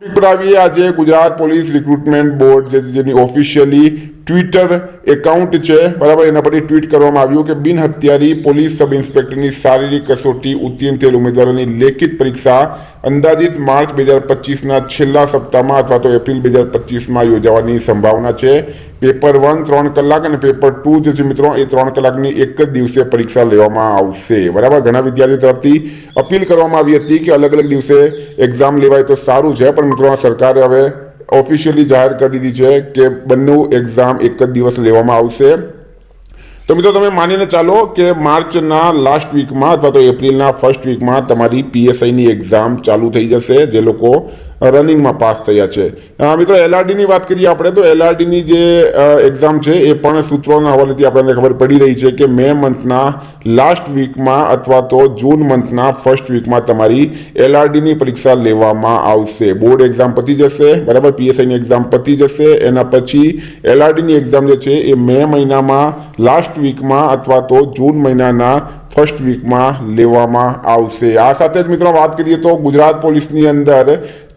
પર આવીએ. આજે ગુજરાત પોલીસ રિક્રુટમેન્ટ બોર્ડ જેની ઓફિશિયલી ટ્વિટર એકાઉન્ટ છે. બરાબર, એના પરથી ટ્વીટ કરવામાં આવ્યું કે બિન હત્યારી પોલીસ સબ ઇન્સ્પેક્ટરની શારીરિક કસોટી ઉત્તીર્ણ થયેલ ઉમેદવારોની લેખિત પરીક્ષા અંદાજિત માર્ચ બે હજાર પચીસના છેલ્લા સપ્તાહમાં અથવા તો એપ્રિલ બે હજાર પચીસમાં યોજાવાની સંભાવના છે. પેપર વન ત્રણ કલાક અને પેપર ટુ જે છે મિત્રો, એ ત્રણ કલાકની એક જ દિવસે પરીક્ષા લેવામાં આવશે. બરાબર, ઘણા વિદ્યાર્થીઓ તરફથી અપીલ કરવામાં આવી હતી કે અલગ અલગ દિવસે એક્ઝામ લેવાય તો સારું છે. પણ મિત્રો સરકારે હવે ઓફિશિયલી જાહેર કરી દીધી છે કે બંને એક્ઝામ એક જ દિવસ લેવામાં આવશે. તો મિત્રો, તમે માનીને ચાલો કે માર્ચના લાસ્ટ વીકમાં અથવા તો એપ્રિલના ફર્સ્ટ વીકમાં તમારી પીએસઆઈની એક્ઝામ ચાલુ થઈ જશે. જે લોકો રનિંગમાં પાસ થયા છે. મિત્રો એલઆરડીની વાત કરીએ આપણે તો એલઆરડીની જે એક્ઝામ છે, એ પણ સૂત્રોના હવાલેથી આપણને ખબર પડી રહી છે કે મે મંથના લાસ્ટ વીકમાં અથવા તો જૂન મંથના ફર્સ્ટ વીકમાં તમારી એલઆરડીની પરીક્ષા લેવામાં આવશે. બોર્ડ એક્ઝામ પતી જશે, બરાબર? પીએસઆઈની એક્ઝામ પતી જશે. એના પછી એલઆરડીની એક્ઝામ જે છે, એ મે મહિનામાં લાસ્ટ વીકમાં અથવા તો જૂન મહિનાના ફર્સ્ટ વીકમાં લેવામાં આવશે. આ સાથે જ મિત્રો વાત કરીએ તો ગુજરાત પોલીસની અંદર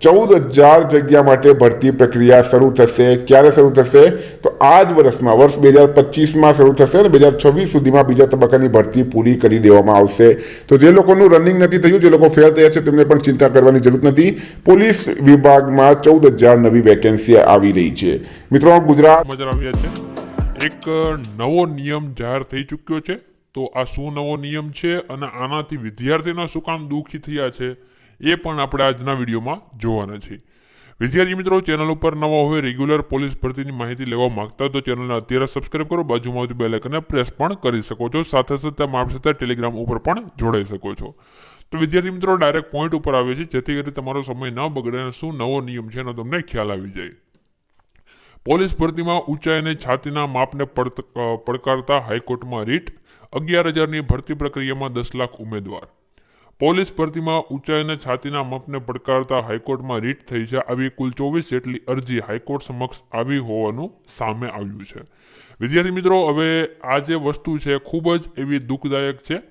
ચૌદ હજાર જગ્યા માટે ભરતી પ્રક્રિયા શરૂ થશે. ક્યારે શરૂ થશે? તો આ જ વર્ષમાં વર્ષ બે હજાર પચીસમાં શરૂ થશે અને બે હજાર છવ્વીસ સુધીમાં બીજા તબક્કાની ભરતી પૂરી કરી દેવામાં આવશે. તો જે લોકોનું રનિંગ નથી થયું, જે લોકો ફેલ થયા છે, તેમને પણ ચિંતા કરવાની જરૂર નથી. પોલીસ વિભાગમાં ચૌદ હજાર નવી વેકેન્સી આવી રહી છે. મિત્રો, ગુજરાત છે. એક નવો નિયમ જાહેર થઈ ચૂક્યો છે. તો આ શું નવો નિયમ છે? અને આનાથી વિદ્યાર્થીના શું કામ દુઃખી થયા છે? એ પણ આપણે આજના વિડીયોમાં જોવાના છે વિદ્યાર્થી મિત્રો, ચેનલ ઉપર નવા હોય, રેગ્યુલર પોલીસ ભરતીની માહિતી લેવા માંગતા તો ચેનલને અત્યારે સબસ્ક્રાઇબ કરો. બાજુમાં આવતી બેલ આઇકનને પ્રેસ પણ કરી શકો છો. સાથે સાથે માફ સાથે ટેલિગ્રામ ઉપર પણ જોડાઈ શકો છો. તો વિદ્યાર્થી મિત્રો ડાયરેક્ટ પોઈન્ટ ઉપર આવે છે જેથી કરી તમારો સમય ન બગડે અને શું નવો નિયમ છે એનો તમને ખ્યાલ આવી જાય. પોલીસ ભરતીમાં ઊંચાઈ અને છાતીના માપને પડ- પડકારતા હાઈકોર્ટમાં રીટ, અગિયાર હજારની ભરતી પ્રક્રિયામાં દસ લાખ ઉમેદવાર. પોલીસ ભરતીમાં ઊંચાઈ છાતીના માપને પડકારતા હાઈકોર્ટમાં રીટ થઈ છે. આવી કુલ ચોવીસ જેટલી અરજી હાઈકોર્ટ સમક્ષ આવી હોવાનું સામે આવ્યું છે. વિદ્યાર્થી મિત્રો, હવે આ જે વસ્તુ છે ખૂબ જ એવી દુઃખદાયક છે.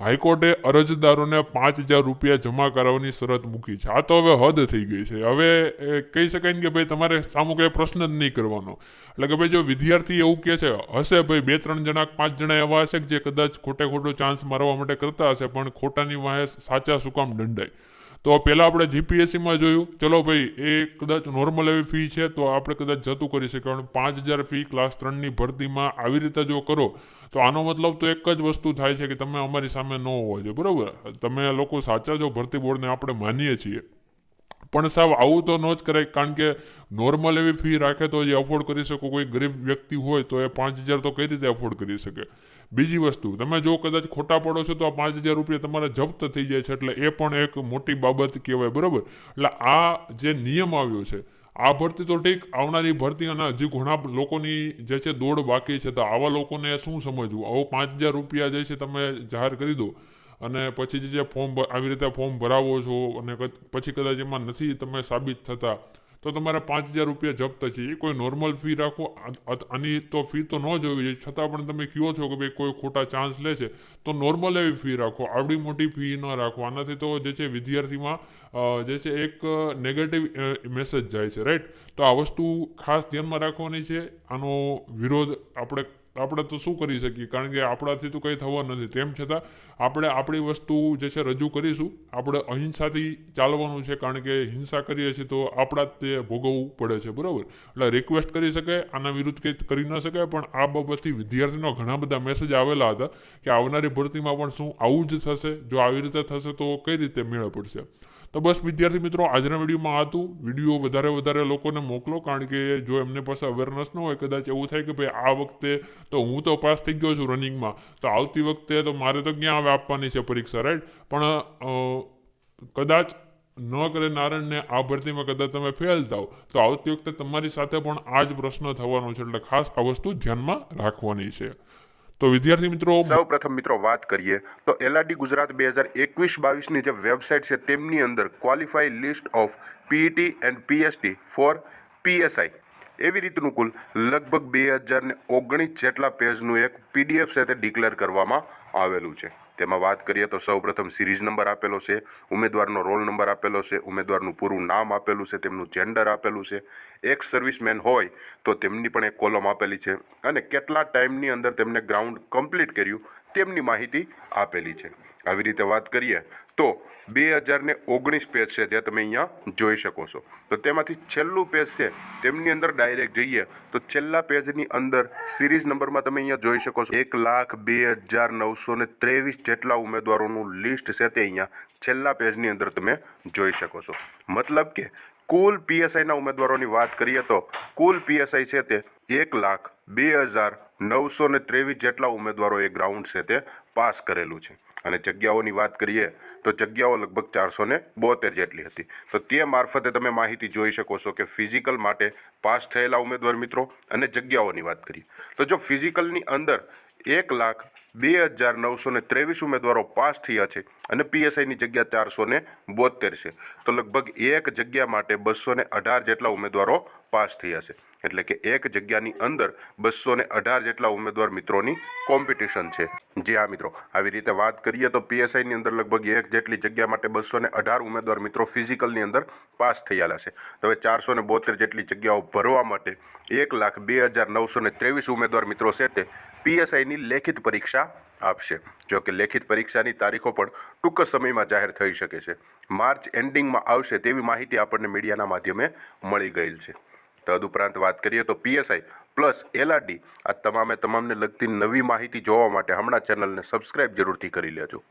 હાઈકોર્ટે અરજદારોને પાંચ હજાર રૂપિયા જમા કરાવવાની શરત મૂકી છે. આ તો હવે હદ થઈ ગઈ છે. હવે કહી શકાય ને કે ભાઈ તમારે સામુ કંઈ પ્રશ્ન જ નહીં કરવાનો. એટલે કે ભાઈ જો વિદ્યાર્થી એવું કહે છે, હશે ભાઈ બે, ત્રણ જણા પાંચ જણા એવા હશે કે જે કદાચ ખોટે ખોટો ચાન્સ મારવા માટે કરતા હશે, પણ ખોટાની વાહે સાચા શું કામ દંડાય? તો પહેલાં આપણે જીપીએસસીમાં જોયું. ચલો ભાઈ, એ કદાચ નોર્મલ એવી ફી છે, તો આપણે કદાચ જતું કરી શકીએ. પણ પાંચ હજાર ફી ક્લાસ ત્રણની ભરતીમાં આવી રીતે જો કરો, તો આનો મતલબ તો એક જ વસ્તુ થાય છે કે તમે અમારી સામે ન હોવા જોઈએ, બરાબર? તમે લોકો સાચા છો, ભરતી બોર્ડને આપણે માનીએ છીએ. પણ સાહેબ, આવું તો ન જ કરાય, કારણ કે નોર્મલ એવી ફી રાખે તો જે અફોર્ડ કરી શકો. કોઈ ગરીબ વ્યક્તિ હોય તો એ પાંચ હજાર તો કઈ રીતે અફોર્ડ કરી શકે? બીજી વસ્તુ, તમે જો કદાચ ખોટા પડો છો તો આ પાંચ હજાર રૂપિયા તમારા જપ્ત થઈ જાય છે. એટલે એ પણ એક મોટી બાબત કહેવાય, બરાબર? એટલે આ જે નિયમ આવ્યો છે, આ ભરતી તો ઠીક, આવનારી ભરતી અને હજી ઘણા લોકોની જે છે દોડ બાકી છે. તો આવા લોકોને શું સમજવું? આવો પાંચ હજાર રૂપિયા જે છે તમે જાહેર કરી દો અને પછી જે ફોર્મ આવી રીતે ફોર્મ ભરાવો છો અને પછી કદાચ એમાં નથી તમે સાબિત થતા તો તમારે પાંચ હજાર રૂપિયા જપ્ત છે. એ કોઈ નોર્મલ ફી રાખો. આની તો ફી તો ન જોવી જોઈએ. છતાં પણ તમે કહો છો કે ભાઈ કોઈ ખોટા ચાન્સ લે છે, તો નોર્મલ એવી ફી રાખો. આવડી મોટી ફી ન રાખો. આનાથી તો જે છે વિદ્યાર્થીમાં જે છે એક નેગેટિવ મેસેજ જાય છે. રાઈટ તો આ વસ્તુ ખાસ ધ્યાનમાં રાખવાની છે. આનો વિરોધ આપણે આપણે તો શું કરી શકીએ? કારણ કે આપણાથી તો કંઈ થવા નથી. તેમ છતાં આપણે આપણી વસ્તુ જે છે રજૂ કરીશું. આપણે અહિંસાથી ચાલવાનું છે, કારણ કે હિંસા કરીએ છીએ તો આપણા તે ભોગવવું પડે છે, બરાબર? એટલે રિક્વેસ્ટ કરી શકાય, આના વિરુદ્ધ કંઈ કરી ન શકાય, પણ આ બાબતથી વિદ્યાર્થીનો ઘણા બધા મેસેજ આવેલા હતા કે આવનારી ભરતીમાં પણ શું આવું જ થશે? જો આવી રીતે થશે તો કઈ રીતે મેળ પડશે? તો બસ વિદ્યાર્થી મિત્રો, આજના વિડીયોમાં હતું વીડિયો વધારે વધારે લોકોને મોકલો, કારણ કે જો એમને પાસે અવેરનેસ ન હોય, કદાચ એવું થાય કે ભાઈ આ વખતે તો હું તો પાસ થઈ ગયો છું રનિંગમાં તો આવતી વખતે તો મારે તો ક્યાં હવે આપવાની છે પરીક્ષા રાઈટ પણ કદાચ ન કરે નારાયણને આ ભરતીમાં કદાચ તમે ફેલ થાવ, તો આવતી વખતે તમારી સાથે પણ આ જ પ્રશ્ન થવાનો છે, એટલે ખાસ આ વસ્તુ ધ્યાનમાં રાખવાની છે. તો વિદ્યાર્થી મિત્રો સૌ પ્રથમ મિત્રો વાત કરીએ તો એલઆરડી ગુજરાત બે હજાર એકવીસ બાવીસની જે વેબસાઇટ છે તેમની અંદર qualify list of PET and PST for PSI એવી રીતનું કુલ લગભગ બે હજાર ને ઓગણીસ જેટલા પેજનું એક પીડીએફ સાથે ડિક્લેર કરવામાં આવેલું છે. તેમાં વાત કરીએ તો સૌપ્રથમ સિરીઝ નંબર આપેલો છે, ઉમેદવારનો રોલ નંબર આપેલો છે, ઉમેદવારનું પૂરું નામ આપેલું છે, તેમનું જેન્ડર આપેલું છે. એક્સ સર્વિસમેન હોય તો તેમની પણ એક કોલમ આપેલી છે અને કેટલા ટાઈમની અંદર તેમને ગ્રાઉન્ડ કમ્પ્લીટ કર્યું તેમની માહિતી આપેલી છે. આવી રીતે વાત કરીએ તો બે હજાર ને ઓગણીસ પેજ છે, જે તમે અહીંયા જોઈ શકો છો. તો તેમાંથી છેલ્લું પેજ છે, તેમની અંદર ડાયરેક્ટ જઈએ, તો છેલ્લા પેજની અંદર સિરીઝ નંબરમાં તમે અહીંયા જોઈ શકો છો. એક લાખ બે હજાર નવસો ને ત્રેવીસ જેટલા ઉમેદવારોનું લિસ્ટ છે તે અહીંયા છેલ્લા પેજની અંદર તમે જોઈ શકો છો. મતલબ કે કુલ પીએસઆઈના ઉમેદવારોની વાત કરીએ તો કુલ પીએસઆઈ છે તે એક લાખ બે હજાર નવસો ને ત્રેવીસ જેટલા ઉમેદવારોએ ગ્રાઉન્ડ છે તે પાસ કરેલું છે. અને જગ્યાઓની વાત કરીએ તો જગ્યાઓ લગભગ ચારસો ને બોતેર જેટલી હતી. તો તે મારફતે તમે માહિતી જોઈ શકો છો કે ફિઝિકલ માટે પાસ થયેલા ઉમેદવાર મિત્રો અને જગ્યાઓની વાત કરીએ. તો જો ફિઝિકલની અંદર એક લાખ બે હજાર નવસો ને ત્રેવીસ ઉમેદવારો પાસ થયા છે અને પીએસઆઈની જગ્યા ચારસો ને બોતેર છે. તો લગભગ એક જગ્યા માટે બસો ને અઢાર જેટલા ઉમેદવારો પાસ થયા છે એટલે કે એક જગ્યાની અંદર બસો ને અઢાર જેટલા ઉમેદવાર મિત્રોની કોમ્પિટિશન છે. જી હા, મિત્રો. આવી રીતે વાત કરીએ તો પીએસઆઈની અંદર લગભગ એક જેટલી જગ્યા માટે બસો ને અઢાર ઉમેદવાર મિત્રો ફિઝિકલની અંદર પાસ થયેલા છે. હવે ચારસો ને બોતેર જેટલી જગ્યાઓ ભરવા માટે એક લાખ બે હજાર નવસો ને ત્રેવીસ ઉમેદવાર મિત્રો છે તે પીએસઆઈની લેખિત પરીક્ષા આપશે. જો કે લેખિત પરીક્ષાની તારીખો પણ ટૂંક સમયમાં જાહેર થઈ શકે છે. માર્ચ એન્ડિંગમાં આવશે તેવી માહિતી આપણને મીડિયાના માધ્યમે મળી ગયેલ છે. તદુપરાંત વાત કરીએ તો પીએસઆઈ પ્લસ એલઆરડી આ તમામે તમામને લગતી નવી માહિતી જોવા માટે હમણાં ચેનલને સબસ્ક્રાઇબ જરૂરથી કરી લેજો.